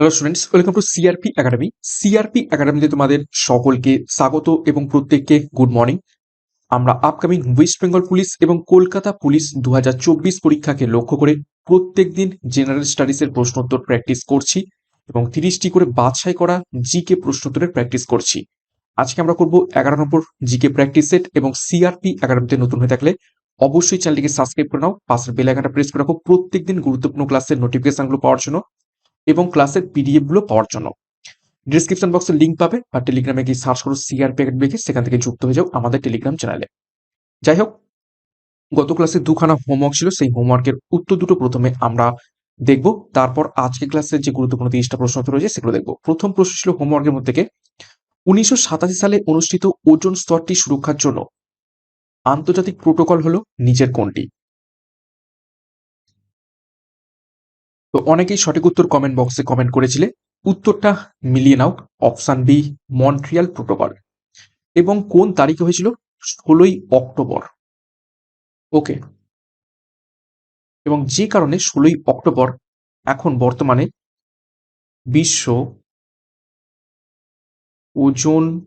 Hello students welcome to CRP academy CRP একাডেমিতে তোমাদের সকলকে স্বাগত এবং প্রত্যেককে গুড মর্নিং আমরা আপকামিং ওয়েস্ট বেঙ্গল পুলিশ এবং কলকাতা পুলিশ দুহাজার চব্বিশ পরীক্ষাকে লক্ষ্য করে প্রত্যেক দিন জেনারেল স্টাডিজের প্রশ্নোত্তর প্র্যাকটিস করছি এবং তিরিশটি করে বাছাই করা জিকে প্রশ্নোত্তরের প্র্যাকটিস করছি। আজকে আমরা করব এগারো নম্বর জিকে প্র্যাকটিস সেট এবং সিআরপি একাডেমিতে নতুন হয়ে থাকলে অবশ্যই চ্যানেলটিকে সাবস্ক্রাইব করে নাও, পাশের বেল আইকনটা প্রেস করে রাখো। প্রত্যেকদিন গুরুত্বপূর্ণ ক্লাসের নোটিফিকেশনগুলো পাওয়ার জন্য এবং ক্লাসের পিডিএফগুলো পাওয়ার জন্য। ডিসক্রিপশন বক্সে লিঙ্ক পাবে বা টেলিগ্রামে গিয়ে সার্চ করো সিআর প্যাকেট লিখে সেখান থেকে যুক্ত হয়ে যাও আমাদের টেলিগ্রাম চ্যানেলে যাই হোক, গত ক্লাসে দুখানা হোমওয়ার্ক ছিল, সেই হোমওয়ার্কের উত্তর দুটো প্রথমে আমরা দেখব। তারপর আজকে ক্লাসের যে গুরুত্বপূর্ণ তিরিশটা প্রশ্ন রয়েছে সেগুলো দেখব। প্রথম প্রশ্ন ছিল হোমওয়ার্কের মধ্যে থেকে, উনিশশো সাতাশি সালে অনুষ্ঠিত ওজন স্তরটি সুরক্ষার জন্য আন্তর্জাতিক প্রোটোকল হলো নিচের কোনটি? তো অনেকেই সঠিক উত্তর কমেন্ট বক্সে কমেন্ট করেছিলে। উত্তরটা মিলিয়ে নাও অপশন বি মন্ট্রিয়াল প্রোটোকল এবং কোন তারিখে হয়েছিল? ষোলোই অক্টোবর। ওকে। এবং যে কারণে ষোলোই অক্টোবর এখন বর্তমানে বিশ্ব ওজন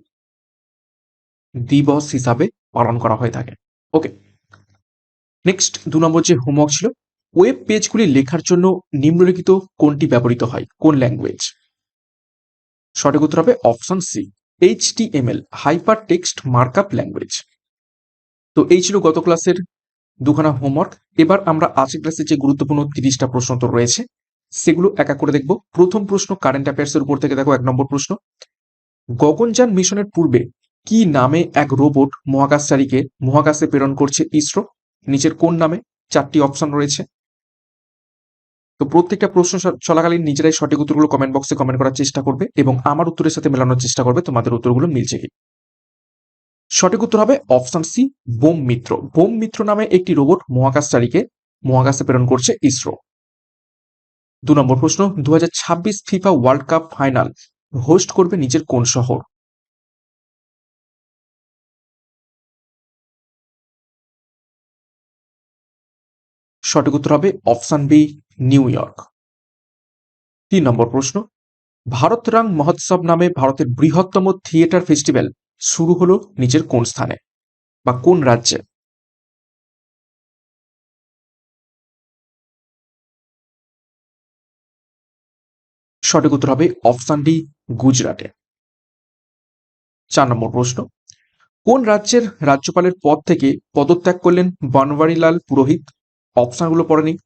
দিবস হিসাবে পালন করা হয়ে থাকে। ওকে। নেক্সট দু নম্বর যে হোমওয়ার্ক ছিল ওয়েব পেজগুলি লেখার জন্য নিম্নলিখিত কোনটি ব্যবহৃত হয়? কোন ল্যাঙ্গুয়েজ সঠিক উত্তর হবে option C H T M L hyper text markup language তো এই ছিল গত ক্লাসের দুখানা হোমওয়ার্ক এবার আমরা আজকের ক্লাসে যে গুরুত্বপূর্ণ তিরিশটা প্রশ্ন তো রয়েছে, সেগুলো এক করে দেখব। প্রথম প্রশ্ন কারেন্ট অ্যাফেয়ার্স এর উপর থেকে দেখো এক নম্বর প্রশ্ন। গগনযান মিশনের পূর্বে কি নামে এক রোবট মহাকাশচারীকে মহাকাশে প্রেরণ করছে ইসরো? নিচের কোন নামে? চারটি অপশন রয়েছে। তো প্রত্যেকটা প্রশ্ন চলাকালীন নিজেরাই সঠিক উত্তরগুলো কমেন্ট বক্সে কমেন্ট করার চেষ্টা করবে এবং আমার উত্তরের সাথে মেলানোর চেষ্টা করবে, তোমাদের উত্তরগুলো মিলছে কি? সঠিক উত্তর হবে option C Vyommitra. Vyommitra নামে একটি রোবট মহাকাশচারীকে মহাকাশে প্রেরণ করছে ইসরো। দু নম্বর প্রশ্ন দু হাজার ছাব্বিশ FIFA world cup final host করবে নিজের কোন শহর? সঠিক উত্তর হবে অপশান বি, নিউ ইয়র্ক। তিন নম্বর প্রশ্ন। ভারত রাং মহোৎসব নামে ভারতের বৃহত্তম থিয়েটার ফেস্টিভ্যাল শুরু হলো নিজের কোন স্থানে বা কোন রাজ্যে? সঠিক উত্তর হবে অপশন ডি, গুজরাটে। চার নম্বর প্রশ্ন। কোন রাজ্যের রাজ্যপালের পদ থেকে পদত্যাগ করলেন বনওয়ারিলাল পুরোহিত? অপশনগুলো পড়ে নিই।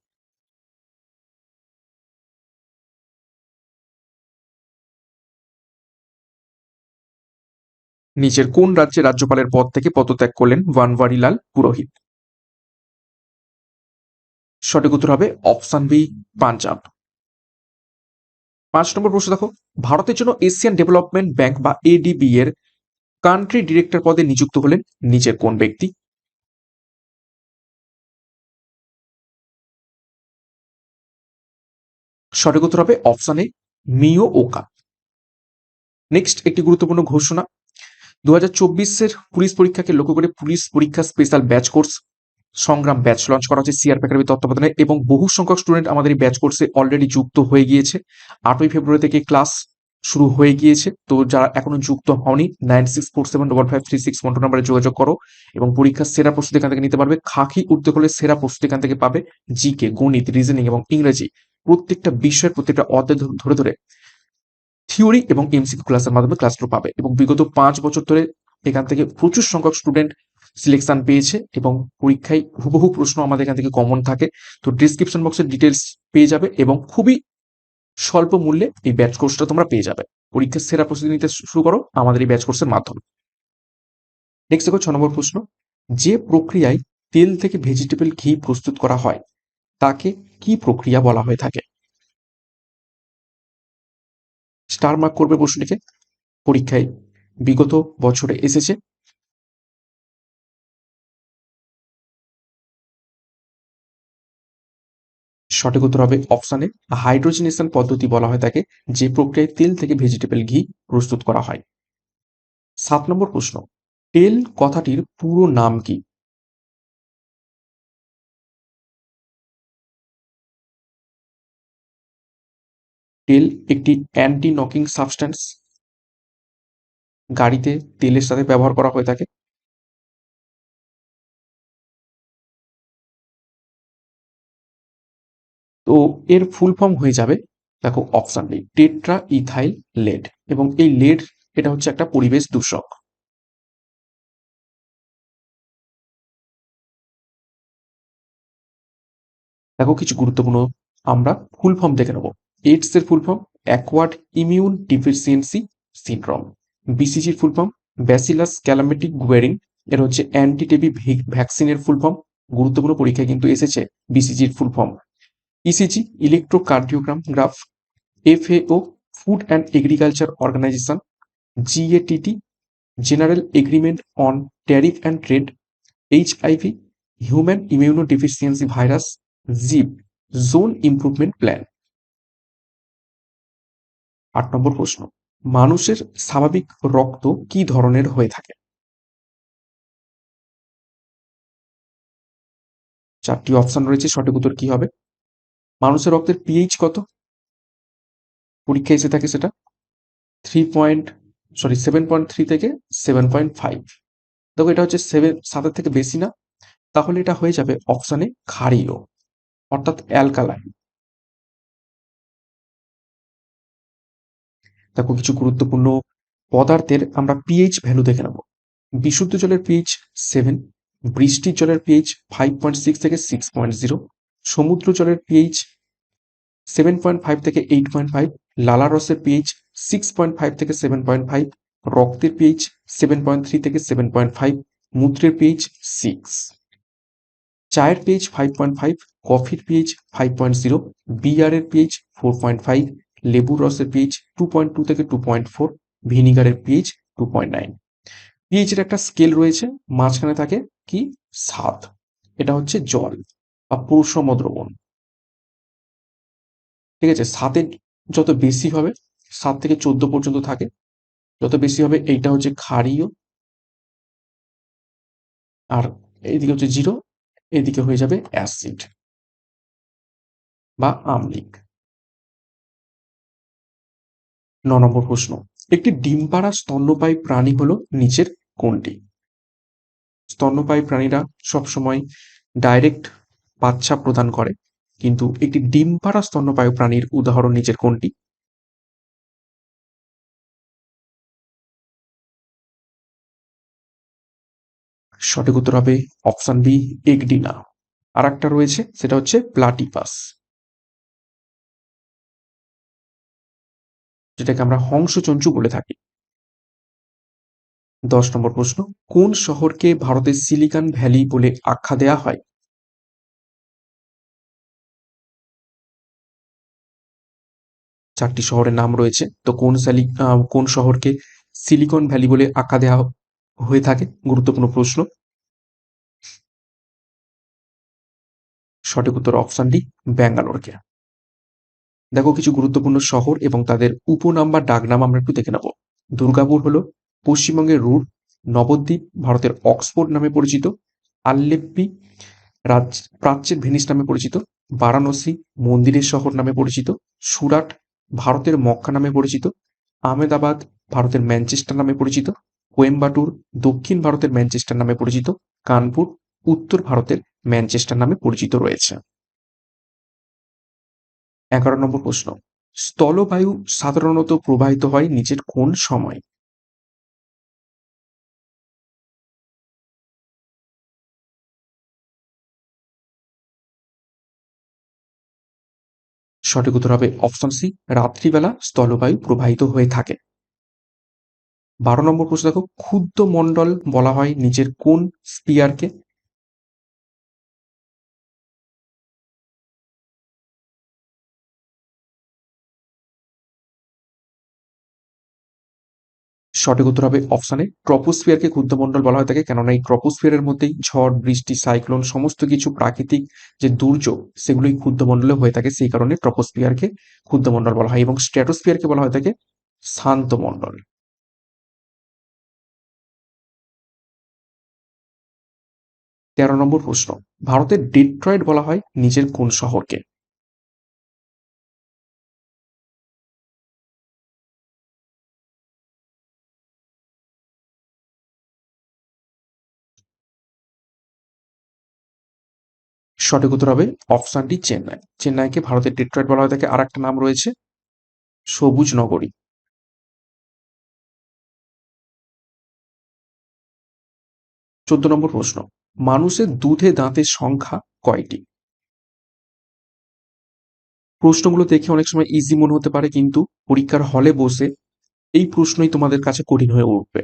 নিচের কোন রাজ্যে রাজ্যপালের পদ থেকে পদত্যাগ করলেন ওয়ানওয়ারিলাল পুরোহিত? সঠিক উত্তর হবে অপশন বি, পাঞ্জাব। পাঁচ নম্বর প্রশ্ন দেখো। ভারতের জন্য এশিয়ান ডেভেলপমেন্ট ব্যাংক বা এডিবি এর কান্ট্রি ডিরেক্টর পদে নিযুক্ত হলেন নিচের কোন ব্যক্তি? সঠিক উত্তর হবে option A Mio Oka next একটি গুরুত্বপূর্ণ ঘোষণা। দু হাজার পুলিশ পরীক্ষাকে লক্ষ্য করে পুলিশ পরীক্ষা special batch course Sangram batch launch করা হচ্ছে সিআর প্যাকারবি তত্ত্বাবধানে এবং বহু সংখ্যক স্টুডেন্ট আমাদের এই ব্যাচ কোর্সে অলরেডি যুক্ত হয়ে গিয়েছে। আটই ফেব্রুয়ারি থেকে ক্লাস শুরু হয়ে গিয়েছে। তো যারা এখনও যুক্ত হওনি nine six four seven double five three six one নাম্বারে যোগাযোগ করো এবং পরীক্ষার সেরা প্রস্তুতি এখান থেকে নিতে পারবে। খাকি উঠতে হলে সেরা প্রস্তুতি এখান থেকে পাবে জিকে গণিত রিজনিং এবং ইংরেজি। প্রত্যেকটা বিষয়ের প্রত্যেকটা অধ্যায় ধরে ধরে থিওরি এবং এমসিকিউ ক্লাসের মাধ্যমে ক্লাসগুলো পাবে এবং বিগত পাঁচ বছর ধরে এখান থেকে প্রচুর সংখ্যক স্টুডেন্ট সিলেকশন পেয়েছে এবং পরীক্ষায় হুবহু প্রশ্ন আমাদের এখান থেকে কমন থাকে। তো ডিসক্রিপশন বক্সের ডিটেলস পেয়ে যাবে এবং খুবই স্বল্প মূল্যে এই ব্যাচ কোর্সটা তোমরা পেয়ে যাবে। পরীক্ষার সেরা প্রস্তুতি নিতে শুরু করো আমাদের এই ব্যাচ কোর্সের মাধ্যমে। নেক্সট দেখো ছ নম্বর প্রশ্ন, যে প্রক্রিয়ায় তেল থেকে ভেজিটেবল ঘি প্রস্তুত করা হয় তাকে কি প্রক্রিয়া বলা হয়ে থাকে? স্টার মার্ক করবে প্রশ্নটিকে। পরীক্ষায় বিগত বছরে এসেছে। সঠিক উত্তর হবে অপশানে হাইড্রোজেনেশন পদ্ধতি বলা হয় তাকে, যে প্রক্রিয়ায় তেল থেকে ভেজিটেবল ঘি প্রস্তুত করা হয়। সাত নম্বর প্রশ্ন, তেল কথাটির পুরো নাম কি? টেল একটি অ্যান্টি নকিং সাবস্ট্যান্স গাড়িতে তেলের সাথে ব্যবহার করা হয়ে থাকে। তো এর ফুল ফর্ম হয়ে যাবে, দেখো অপশন নেই টেট্রা ইথাইল লেড এবং এই লেড এটা হচ্ছে একটা পরিবেশ দূষক। দেখো কিছু গুরুত্বপূর্ণ, আমরা ফুল ফর্ম দেখে নেব। এইডস এর full form acquired immune deficiency syndrome বিসিজির full form bacillus Calmette Guerin এর হচ্ছে অ্যান্টিটেবি ভ্যাকসিনের ফুল ফর্ম গুরুত্বপূর্ণ পরীক্ষায় কিন্তু এসেছে বিসিজির full form ECG electrocardiogram graph FAO food and agriculture organization GATT general agreement on tariff and trade HIV human immunodeficiency virus zip zone improvement plan আট নম্বর প্রশ্ন, মানুষের স্বাভাবিক রক্ত কি ধরনের হয়ে থাকে? চারটি অপশন রয়েছে, সঠিক উত্তর কি হবে? মানুষের রক্তের পিএইচ কত? পরীক্ষা এসে থাকে সেটা। Three point sorry seven point three থেকে সেভেন পয়েন্ট ফাইভ দেখো, এটা হচ্ছে সেভেন সাতের থেকে বেশি না। তাহলে এটা হয়ে যাবে অপশানে ক্ষারীয়, অর্থাৎ অ্যালকালাইন দেখো কিছু গুরুত্বপূর্ণ পদার্থের আমরা পিএইচ ভ্যালু দেখে নেব। বিশুদ্ধ জলের পিএইচ সেভেন বৃষ্টির জলের পিএইচ ফাইভ পয়েন্ট সিক্স থেকে সিক্স পয়েন্ট জিরো সমুদ্র জলের পিএইচ সেভেন পয়েন্ট ফাইভ থেকে এইট পয়েন্ট ফাইভ লালা রসের পিএইচ সিক্স পয়েন্ট ফাইভ থেকে সেভেন পয়েন্ট ফাইভ রক্তের পিএইচ সেভেন পয়েন্ট থ্রি থেকে সেভেন পয়েন্ট ফাইভ মূত্রের পিএইচ সিক্স চায়ের পিএইচ ফাইভ পয়েন্ট ফাইভ কফির পিএইচ ফাইভ পয়েন্ট জিরো বিয়ারের পিএইচ ফোর পয়েন্ট ফাইভ লেবুর রসের পিএইচ টু পয়েন্ট টু থেকে two point four ভিনিগারের pH two point nine পিএইচের একটা স্কেল রয়েছে, মাঝখানে থাকে কি? সাত এটা হচ্ছে জল বা পুরুষম দ্রবণ। ঠিক আছে সাতের যত বেশি হবে, সাত থেকে চোদ্দ পর্যন্ত থাকে। যত বেশি হবে, এইটা হচ্ছে ক্ষারীয়। আর এইদিকে হচ্ছে জিরো, এদিকে হয়ে যাবে অ্যাসিড বা আমলিক। ন নম্বর প্রশ্ন। একটি ডিম পাড়া স্তন্যপায়ী প্রাণী হলো নিচের কোনটি? স্তন্যপায়ী প্রাণীরা সবসময় ডাইরেক্ট বাচ্চা প্রদান করে, কিন্তু একটি ডিম পাড়া স্তন্যপায়ী প্রাণীর উদাহরণ নিচের কোনটি? সঠিক উত্তর হবে অপশন বি, এগডিনা। আর একটা রয়েছে, সেটা হচ্ছে প্লাটিপাস। যেটাকে আমরা হংসচঞ্চু বলে থাকি। দশ নম্বর প্রশ্ন, কোন শহরকে ভারতের সিলিকন ভ্যালি বলে আখ্যা দেয়া হয়? চারটি শহরের নাম রয়েছে, তো কোন স্যালি কোন শহরকে সিলিকন ভ্যালি বলে আখ্যা দেওয়া হয়ে থাকে? গুরুত্বপূর্ণ প্রশ্ন। সঠিক উত্তর অপশন ডি, ব্যাঙ্গালোরকে। দেখো, কিছু গুরুত্বপূর্ণ শহর এবং তাদের উপনাম বা ডাকনাম আমরা একটু দেখে নেব। দুর্গাপুর হলো পশ্চিমবঙ্গের রুর, নবদ্বীপ, ভারতের অক্সফোর্ড নামে পরিচিত, আল্লেপ্পি রাজ, প্রাচ্যের ভেনিস নামে পরিচিত, বারাণসী মন্দিরের শহর নামে পরিচিত, সুরাট, ভারতের মক্কা নামে পরিচিত, আহমেদাবাদ, ভারতের ম্যানচেস্টার নামে পরিচিত, কোয়েম্বাটুর, দক্ষিণ ভারতের ম্যানচেস্টার নামে পরিচিত, কানপুর, উত্তর ভারতের ম্যানচেস্টার নামে পরিচিত রয়েছে। এগারো নম্বর প্রশ্ন। স্থলবায়ু সাধারণত প্রবাহিত হয় নিচের কোন সময়? সঠিক উত্তর হবে অপশন সি রাত্রিবেলা স্থলবায়ু প্রবাহিত হয়ে থাকে। বারো নম্বর প্রশ্ন দেখো ক্ষুদ্র মণ্ডল বলা হয় নিচের কোন স্পিয়ারকে সঠিক উত্তর হবে অপশানে ট্রপোস্ফিয়ারকে ক্ষুদ্রমণ্ডল বলা হয়ে থাকে কেননা এই ট্রপোস্ফিয়ারের মধ্যেই ঝড়, বৃষ্টি সাইক্লোন সমস্ত কিছু প্রাকৃতিক যে দুর্যোগ, সেগুলোই ক্ষুদ্রমণ্ডলে হয়ে থাকে। সেই কারণে ট্রপোস্ফিয়ারকে ক্ষুদ্রমণ্ডল বলা হয় এবং স্ট্র্যাটোস্ফিয়ারকে বলা হয়ে থাকে শান্ত মণ্ডল তেরো নম্বর প্রশ্ন ভারতের ডেট্রয়েড বলা হয় নিজের কোন শহরকে? সঠিক উত্তর হবে অপশন ডি চেন্নাই। চেন্নাইকে ভারতের ডেট্রয়েট বলা হয়ে। থাকে আর একটা নাম রয়েছে, সবুজ নগরী। চোদ্দ নম্বর প্রশ্ন, মানুষের দুধে দাঁতের সংখ্যা কয়টি? প্রশ্নগুলো দেখে অনেক সময় ইজি মনে হতে পারে, কিন্তু পরীক্ষার হলে বসে এই প্রশ্নই তোমাদের কাছে কঠিন হয়ে উঠবে।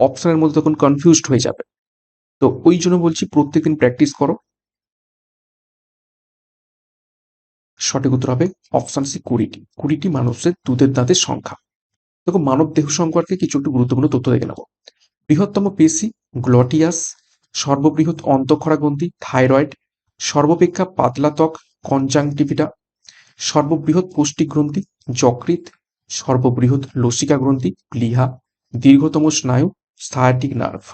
অপশনের মধ্যে তখন কনফিউজড হয়ে যাবে। তো ওই জন্য বলছি প্রত্যেকদিন প্র্যাকটিস করো। সঠিক উত্তর হবে অপশন সি কুড়িটি। কুড়িটি মানুষের দুধের দাঁতের সংখ্যা। দেখো, মানব দেহ সম্পর্কে কিছু একটু গুরুত্বপূর্ণ তথ্য দেখে নেব। বৃহত্তম পেশি, গ্লটিয়াস, সর্ববৃহৎ অন্তঃক্ষরা গ্রন্থি থাইরয়েড, সর্বাপেক্ষা পাতলা ত্বক, কনজাংটিভিটা, সর্ববৃহৎ পুষ্টি গ্রন্থি যকৃত সর্ববৃহৎ লসিকা গ্রন্থি প্লিহা দীর্ঘতম স্নায়ু সায়াটিক নার্ভ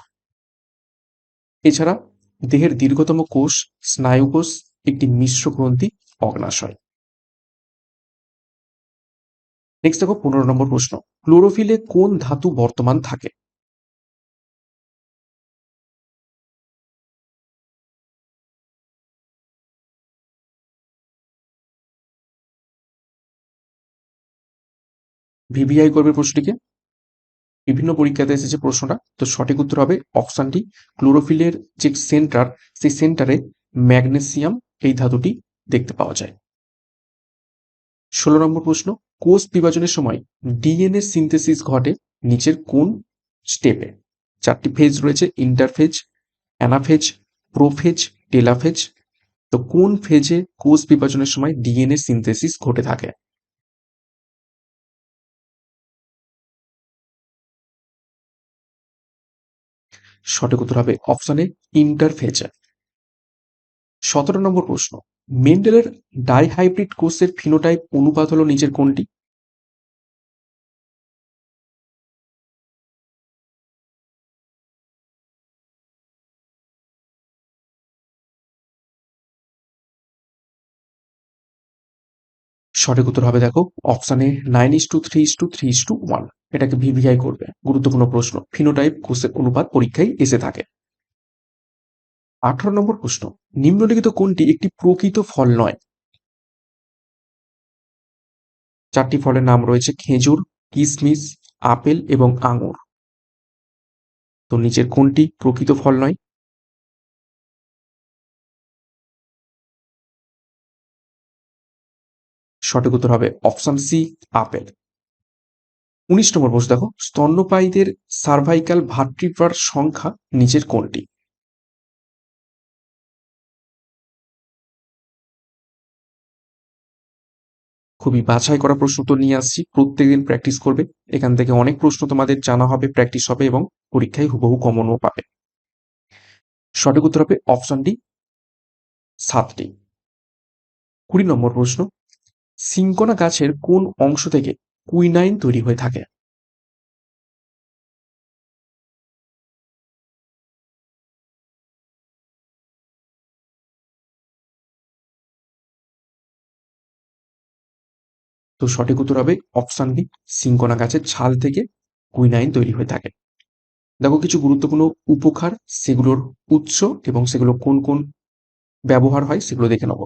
এছাড়া, দেহের দীর্ঘতম কোষ, স্নায়ুকোষ, একটি মিশ্র গ্রন্থি অগ্নাশয়। নেক্সট দেখো পনেরো নম্বর প্রশ্ন। ক্লোরোফিলে কোন ধাতু বর্তমান থাকে? ভিভিআই করবে প্রশ্নটিকে। বিভিন্ন পরীক্ষাতে এসেছে প্রশ্নটা। তো সঠিক উত্তর হবে অপশানটি, ক্লোরোফিলের যে সেন্টার সেই সেন্টারে ম্যাগনেসিয়াম এই ধাতুটি দেখতে পাওয়া যায়। ষোলো নম্বর প্রশ্ন, কোষ বিভাজনের সময় ডিএনএ সিনথেসিস ঘটে নিচের কোন স্টেপে চারটি ফেজ রয়েছে ইন্টারফেজ অ্যানাফেজ প্রোফেজ টেলাফেজ তো কোন ফেজে কোষ বিভাজনের সময় ডিএনএ সিনথেসিস ঘটে থাকে? সঠিক উত্তর হবে অপশানে ইন্টারফেজার সতেরো নম্বর প্রশ্ন মেন্ডেলের ডাইহাইব্রিড কোষের ফিনোটাইপ অনুপাত হলো নিচের কোনটি? সঠিক উত্তর হবে দেখো অপশানে nine is two three is two three is two one এটাকে ভিভিআই করবে। গুরুত্বপূর্ণ প্রশ্ন ফিনোটাইপ কোষের অনুপাত পরীক্ষায় এসে থাকে। আঠারো নম্বর প্রশ্ন, নিম্নলিখিত কোনটি একটি প্রকৃত ফল নয়? চারটি ফলের নাম রয়েছে খেজুর, কিসমিস, আপেল এবং আঙুর। তো নিচের কোনটি প্রকৃত ফল নয়? সঠিক উত্তর হবে অপশন সি, আপেল। উনিশ নম্বর প্রশ্ন দেখো, স্তন্যপায়ীদের সার্ভাইকাল ভাট্রিপার সংখ্যা নিচের কোনটি? খুবই বাছাই করা প্রশ্ন তো নিয়ে আসছি। প্রত্যেকদিন প্র্যাকটিস করবে। এখান থেকে অনেক প্রশ্ন তোমাদের জানা হবে প্র্যাকটিস হবে এবং পরীক্ষায় হুবহু কমনও পাবে। সঠিক উত্তর হবে অপশন ডি সাতটি কুড়ি নম্বর প্রশ্ন, সিঙ্কোনা গাছের কোন অংশ থেকে কুইনাইন তৈরি হয়ে থাকে? তো সঠিক উত্তর হবে অপশান বি সিঙ্কোনা গাছের ছাল থেকে কুইনাইন তৈরি হয়ে থাকে। দেখো কিছু গুরুত্বপূর্ণ উপকার সেগুলোর উৎস এবং সেগুলো কোন কোন ব্যবহার হয় সেগুলো দেখে নেব।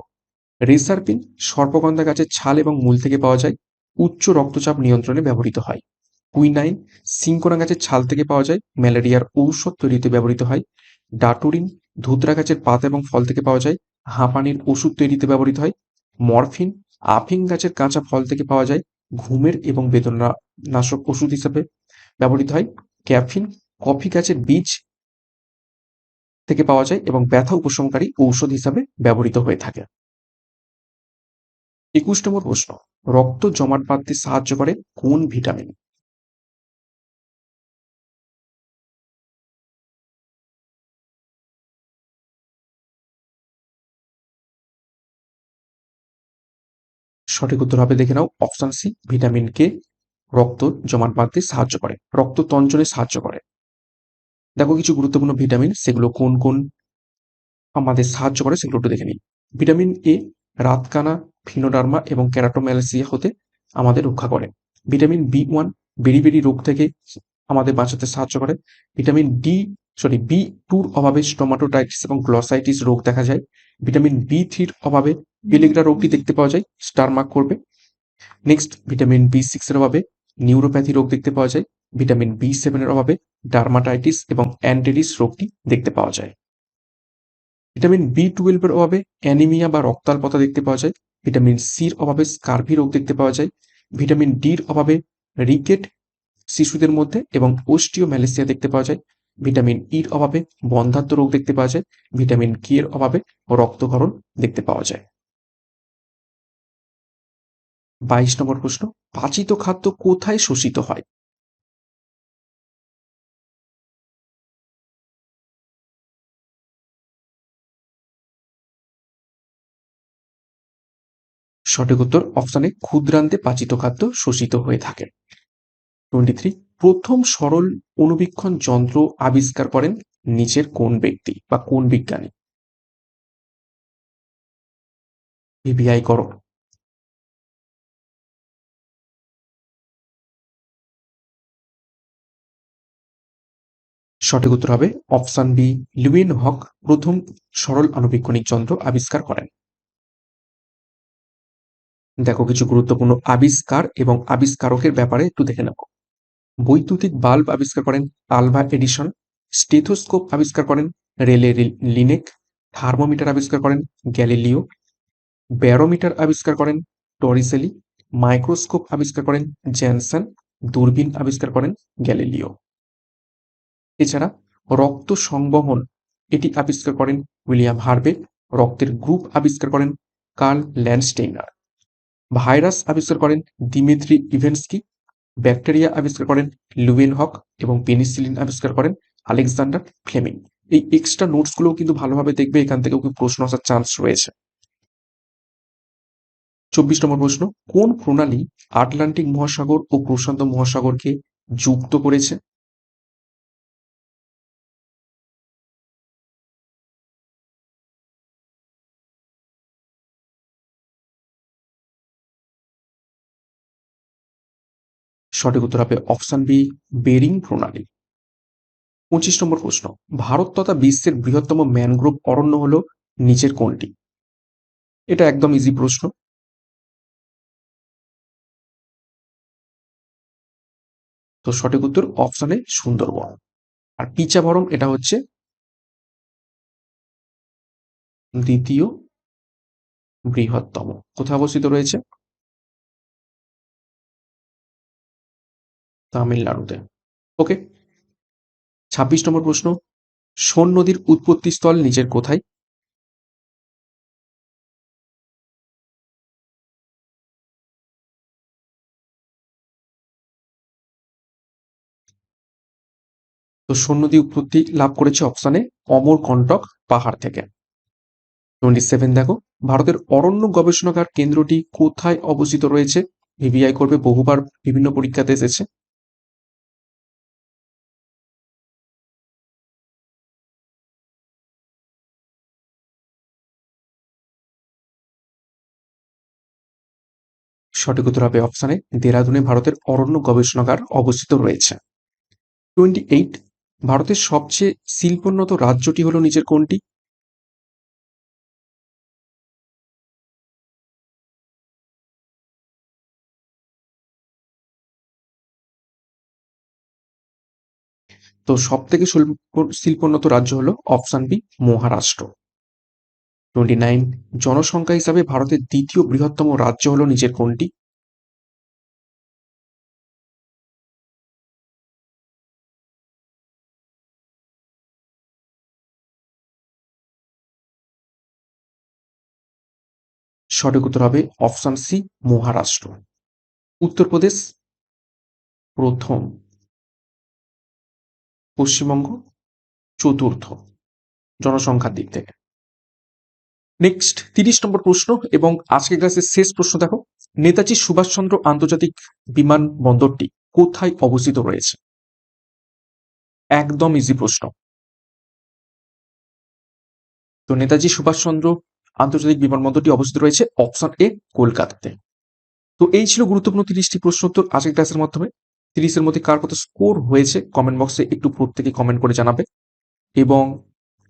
রেসারপিন, সর্পগন্ধা গাছের ছাল এবং মূল থেকে পাওয়া যায়, উচ্চ রক্তচাপ নিয়ন্ত্রণে ব্যবহৃত হয়। কুইনাইন, সিঙ্কোনা গাছের ছাল থেকে পাওয়া যায়, ম্যালেরিয়ার ঔষধ তৈরিতে ব্যবহৃত হয়। ডাটুরিন, ধুতরা গাছের পাতা এবং ফল থেকে পাওয়া যায়, হাঁপানির ওষুধ তৈরিতে ব্যবহৃত হয়। মরফিন আফিং গাছের কাঁচা ফল থেকে পাওয়া যায় ঘুমের এবং বেদনা নাশক ওষুধ হিসাবে ব্যবহৃত হয়। ক্যাফিন, কফি গাছের বীজ থেকে পাওয়া যায় এবং ব্যথা উপশমকারী ঔষধ হিসাবে ব্যবহৃত হয়ে থাকে। একুশ নম্বর প্রশ্ন, রক্ত জমাট বাঁধতে সাহায্য করে কোন ভিটামিন? সঠিক উত্তর হবে, দেখে নাও। অপশন সি ভিটামিন কে রক্ত জমাট বাঁধতে সাহায্য করে। রক্ত তঞ্চনে সাহায্য করে। দেখো কিছু গুরুত্বপূর্ণ ভিটামিন সেগুলো কোন কোন আমাদের সাহায্য করে, সেগুলো একটু দেখে নিই। ভিটামিন এ রাতকানা ফিনোডার্মা এবং ক্যারাটোম্যালেসিয়া হতে আমাদের রক্ষা করে। ভিটামিন বি ওয়ান বেরি বেরি রোগ থেকে আমাদের বাঁচাতে সাহায্য করে। ভিটামিন ডি সরি বি টুর অভাবে স্টোমাটোটাইটিস এবং গ্লসাইটিস রোগ দেখা যায়। ভিটামিন বি থ্রির অভাবে পেলেগ্রা রোগটি দেখতে পাওয়া যায় স্টার মার্ক করবে। নেক্সট ভিটামিন বি সিক্সের অভাবে নিউরোপ্যাথি রোগ দেখতে পাওয়া যায় ভিটামিন বি সেভেনের অভাবে ডার্মাটাইটিস এবং অ্যান্ডেরিস রোগটি দেখতে পাওয়া যায়। ভিটামিন বি টুয়েলভের অভাবে অ্যানিমিয়া বা রক্তাল্পতা দেখতে পাওয়া যায় ভিটামিন সির অভাবে স্কার্ভি রোগ দেখতে পাওয়া যায় ভিটামিন ডির অভাবে রিকেট শিশুদের মধ্যে এবং ওস্টিও ম্যালেসিয়া দেখতে পাওয়া যায় ভিটামিন ইর অভাবে বন্ধাত্ম রোগ দেখতে পাওয়া যায় ভিটামিন কে এর অভাবে রক্তকরণ দেখতে পাওয়া যায়। বাইশ নম্বর প্রশ্ন, পাচিত খাদ্য কোথায় শোষিত হয়? সঠিক উত্তর অপশানে ক্ষুদ্রান্তে পাচিত খাদ্য শোষিত হয়ে থাকে। টোয়েন্টি থ্রি প্রথম সরল অনুবীক্ষণ যন্ত্র আবিষ্কার করেন নিচের কোন ব্যক্তি বা কোন বিজ্ঞানী? ভিভিআই করো। সঠিক উত্তর হবে অপশান বি, লুইন হক, প্রথম সরল আণুবীক্ষণিক যন্ত্র আবিষ্কার করেন। দেখো কিছু গুরুত্বপূর্ণ আবিষ্কার এবং আবিষ্কারকের ব্যাপারে একটু দেখে নেব বৈদ্যুতিক বাল্ব আবিষ্কার করেন আলভা এডিশন স্টেথোস্কোপ আবিষ্কার করেন রেলে লিনেক, থার্মোমিটার আবিষ্কার করেন গ্যালিলিও, ব্যারোমিটার আবিষ্কার করেন টরিসেলি, মাইক্রোস্কোপ আবিষ্কার করেন জ্যানসন, দূরবীন আবিষ্কার করেন গ্যালিলিও। এছাড়া রক্ত সংবহন এটি আবিষ্কার করেন উইলিয়াম হার্বে। রক্তের গ্রুপ আবিষ্কার করেন কার্ল ল্যান্ডস্টেইনার। ভাইরাস আবিষ্কার করেন দিমিত্রি ইভেন্সকি। ব্যাকটেরিয়া আবিষ্কার করেন লুয়েন হক এবং পেনিসিলিন আবিষ্কার করেন আলেকজান্ডার ফ্লেমিং। এই এক্সট্রা নোটসগুলোও কিন্তু ভালোভাবে দেখবে, এখান থেকেও কি প্রশ্ন আসার চান্স রয়েছে। চব্বিশ নম্বর প্রশ্ন, কোন প্রণালী আটলান্টিক মহাসাগর ও প্রশান্ত মহাসাগরকে যুক্ত করেছে? সঠিক উত্তর হবে অপশন বি, বেরিং প্রণালী। পঁচিশ নম্বর প্রশ্ন, ভারত তথা বিশ্বের বৃহত্তম ম্যানগ্রোভ অরণ্য হল নিচের কোনটি? এটা একদম ইজি প্রশ্ন। তো সঠিক উত্তর অপশনে সুন্দরবন। আর পিচাভরম এটা হচ্ছে দ্বিতীয় বৃহত্তম। কোথায় অবস্থিত রয়েছে? তামিলনাড়ুতে। ওকে ছাব্বিশ নম্বর প্রশ্ন, সোন নদীর উৎপত্তি স্থল নিচের কোথায়? তো সোন নদী উৎপত্তি লাভ করেছে অপশানে অমর অমরকণ্টক পাহাড় থেকে। টোয়েন্টি সেভেন দেখো, ভারতের অরণ্য গবেষণাগার কেন্দ্রটি কোথায় অবস্থিত রয়েছে? ভিভিআই করবে বহুবার বিভিন্ন পরীক্ষাতে এসেছে। সঠিক উত্তর হবে অপশানে। দেরাদুনে ভারতের অরণ্য গবেষণাগার অবস্থিত রয়েছে। টোয়েন্টি এইট ভারতের সবচেয়ে শিল্পোন্নত রাজ্যটি হলো নিজের কোনটি? তো সব থেকে শিল্পোন্নত রাজ্য হলো option B, Maharashtra. Twenty nine জনসংখ্যা হিসাবে ভারতের দ্বিতীয় বৃহত্তম রাজ্য হলো নিজের কোনটি? সঠিক উত্তর হবে অপশন সি, মহারাষ্ট্র। উত্তরপ্রদেশ প্রথম। পশ্চিমবঙ্গ চতুর্থ। জনসংখ্যার দিক থেকে। নেক্সট, তিরিশ নম্বর প্রশ্ন এবং আজকে ক্লাসের শেষ প্রশ্ন দেখো। নেতাজি সুভাষচন্দ্র আন্তর্জাতিক বিমানবন্দরটি কোথায় অবস্থিত রয়েছে? একদম ইজি প্রশ্ন। তো নেতাজি সুভাষচন্দ্র আন্তর্জাতিক বিমানবন্দরটি অবস্থিত রয়েছে অপশন এ, কলকাতাতে। তো এই ছিল গুরুত্বপূর্ণ তিরিশটি প্রশ্ন উত্তর আজকের ক্লাসের মাধ্যমে। তিরিশের মধ্যে কার কত স্কোর হয়েছে কমেন্ট বক্সে একটু প্রত্যেকে কমেন্ট করে জানাবে। এবং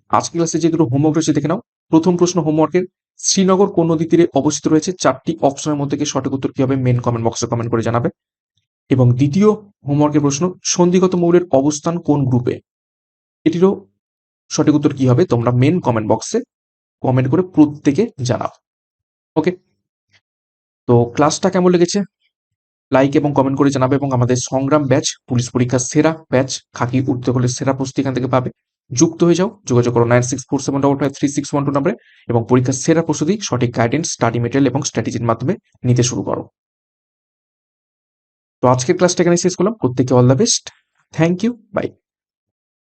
আজকের ক্লাসে যে দুটো হোমওয়ার্ক রয়েছে দেখে নাও। প্রথম প্রশ্ন হোমওয়ার্কের, শ্রীনগর কোন নদী তীরে অবস্থিত রয়েছে? চারটি অপশনের মধ্যে থেকে সঠিক উত্তর কি হবে? মেন কমেন্ট বক্সে কমেন্ট করে জানাবে। এবং দ্বিতীয় হোমওয়ার্কের প্রশ্ন, সন্ধিগত মৌলের অবস্থান কোন গ্রুপে এটিরও সঠিক উত্তর কি হবে? তোমরা মেন কমেন্ট বক্সে কমেন্ট করে প্রত্যেকে জানাও। ওকে তো ক্লাসটা কেমন লেগেছে? লাইক এবং কমেন্ট করে জানাবে এবং আমাদের সংগ্রাম ব্যাচ পুলিশ পরীক্ষার সেরা ব্যাচ খাকি উঠতে হলে সেরা প্রস্তুতি এখান থেকে পাবে। যুক্ত হয়ে যাও, যোগাযোগ করো nine six four seven double five three six one two নাম্বারে এবং পরীক্ষার সেরা প্রস্তুতি, সঠিক গাইডেন্স স্টাডি মেটেরিয়াল এবং স্ট্র্যাটেজির মাধ্যমে নিতে শুরু করো। তো আজকের ক্লাসটা এখানে শেষ করলাম। প্রত্যেকে all the best thank you bye